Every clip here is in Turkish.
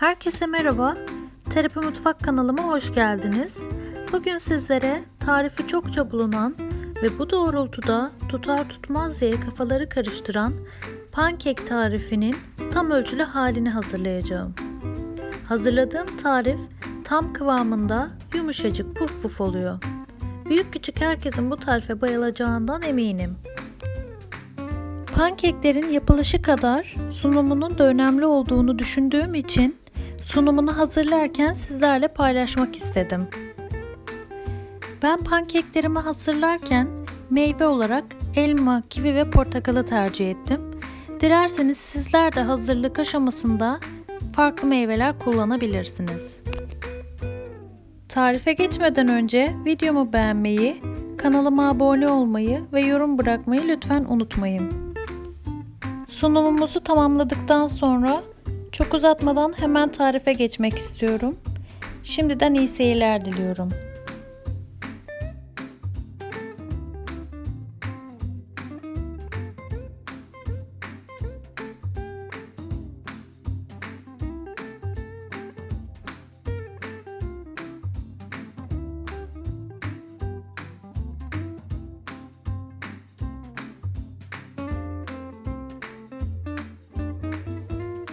Herkese merhaba. Terapi Mutfak kanalıma hoş geldiniz. Bugün sizlere tarifi çokça bulunan ve bu doğrultuda tutar tutmaz diye kafaları karıştıran pankek tarifinin tam ölçülü halini hazırlayacağım. Hazırladığım tarif tam kıvamında yumuşacık puf puf oluyor. Büyük küçük herkesin bu tarife bayılacağından eminim. Pankeklerin yapılışı kadar sunumunun da önemli olduğunu düşündüğüm için sunumunu hazırlarken sizlerle paylaşmak istedim. Ben pankeklerimi hazırlarken meyve olarak elma, kivi ve portakalı tercih ettim. Dilerseniz sizler de hazırlık aşamasında farklı meyveler kullanabilirsiniz. Tarife geçmeden önce videomu beğenmeyi, kanalıma abone olmayı ve yorum bırakmayı lütfen unutmayın. Sunumumuzu tamamladıktan sonra çok uzatmadan hemen tarife geçmek istiyorum. Şimdiden iyi seyirler diliyorum.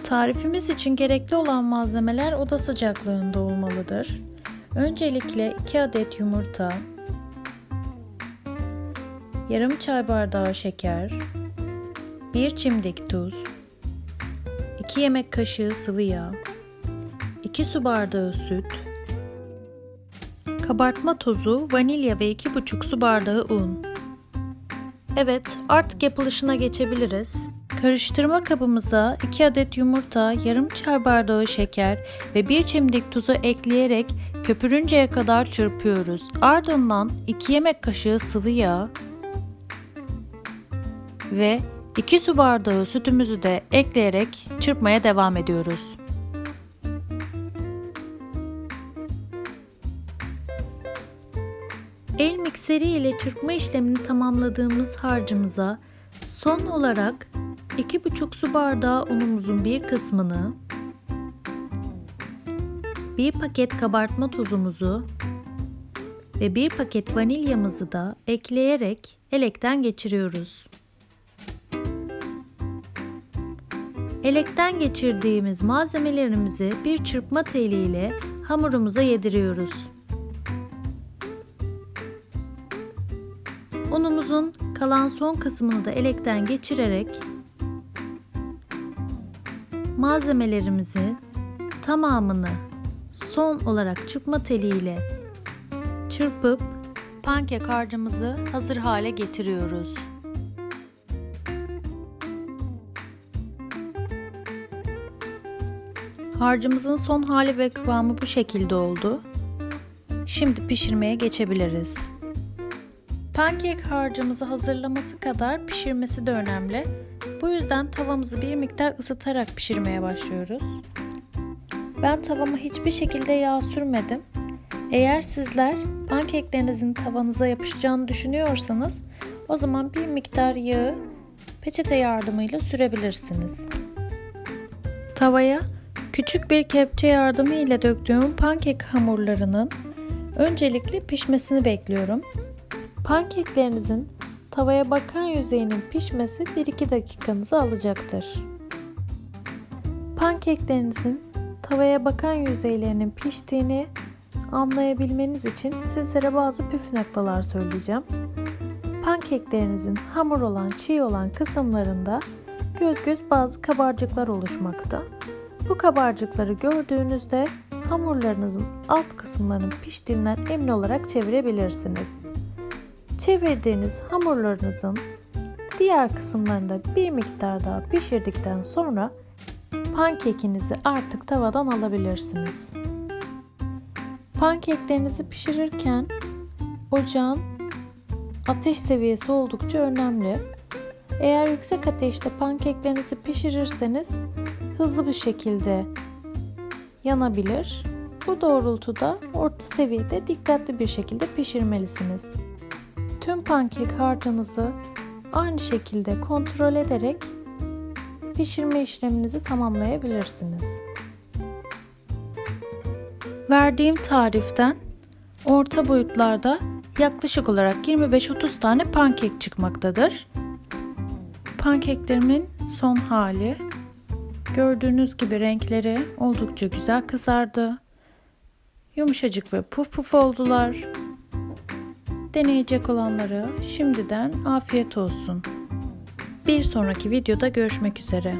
Tarifimiz için gerekli olan malzemeler oda sıcaklığında olmalıdır. Öncelikle 2 adet yumurta, yarım çay bardağı şeker, 1 çimdik tuz, 2 yemek kaşığı sıvı yağ, 2 su bardağı süt, kabartma tozu, vanilya ve 2,5 su bardağı un. Evet, artık yapılışına geçebiliriz. Karıştırma kabımıza 2 adet yumurta, yarım çay bardağı şeker ve 1 çimdik tuzu ekleyerek köpürünceye kadar çırpıyoruz. Ardından 2 yemek kaşığı sıvı yağ ve 2 su bardağı sütümüzü de ekleyerek çırpmaya devam ediyoruz. El mikseri ile çırpma işlemini tamamladığımız harcımıza son olarak 2,5 su bardağı unumuzun bir kısmını, bir paket kabartma tozumuzu ve bir paket vanilyamızı da ekleyerek elekten geçiriyoruz. Elekten geçirdiğimiz malzemelerimizi bir çırpma teliyle hamurumuza yediriyoruz. Unumuzun kalan son kısmını da elekten geçirerek malzemelerimizi tamamını son olarak çırpma teliyle çırpıp pankek harcımızı hazır hale getiriyoruz. Harcımızın son hali ve kıvamı bu şekilde oldu. Şimdi pişirmeye geçebiliriz. Pankek harcımızı hazırlaması kadar pişirmesi de önemli. Bu yüzden tavamızı bir miktar ısıtarak pişirmeye başlıyoruz. Ben tavama hiçbir şekilde yağ sürmedim. Eğer sizler pankeklerinizin tavanıza yapışacağını düşünüyorsanız o zaman bir miktar yağı peçete yardımıyla sürebilirsiniz. Tavaya küçük bir kepçe yardımı ile döktüğüm pankek hamurlarının öncelikle pişmesini bekliyorum. Pankeklerinizin tavaya bakan yüzeyinin pişmesi 1-2 dakikanızı alacaktır. Pankeklerinizin tavaya bakan yüzeylerinin piştiğini anlayabilmeniz için sizlere bazı püf noktalar söyleyeceğim. Pankeklerinizin hamur olan, çiğ olan kısımlarında göz göz bazı kabarcıklar oluşmakta. Bu kabarcıkları gördüğünüzde hamurlarınızın alt kısımlarının piştiğinden emin olarak çevirebilirsiniz. Çevirdiğiniz hamurlarınızın diğer kısımlarında bir miktar daha pişirdikten sonra pankekinizi artık tavadan alabilirsiniz. Pankeklerinizi pişirirken ocağın ateş seviyesi oldukça önemli. Eğer yüksek ateşte pankeklerinizi pişirirseniz hızlı bir şekilde yanabilir. Bu doğrultuda orta seviyede dikkatli bir şekilde pişirmelisiniz. Tüm pankek harcınızı aynı şekilde kontrol ederek pişirme işleminizi tamamlayabilirsiniz. Verdiğim tariften orta boyutlarda yaklaşık olarak 25-30 tane pankek çıkmaktadır. Pankeklerimin son hali. Gördüğünüz gibi renkleri oldukça güzel kızardı. Yumuşacık ve puf puf oldular. Deneyecek olanlara şimdiden afiyet olsun. Bir sonraki videoda görüşmek üzere.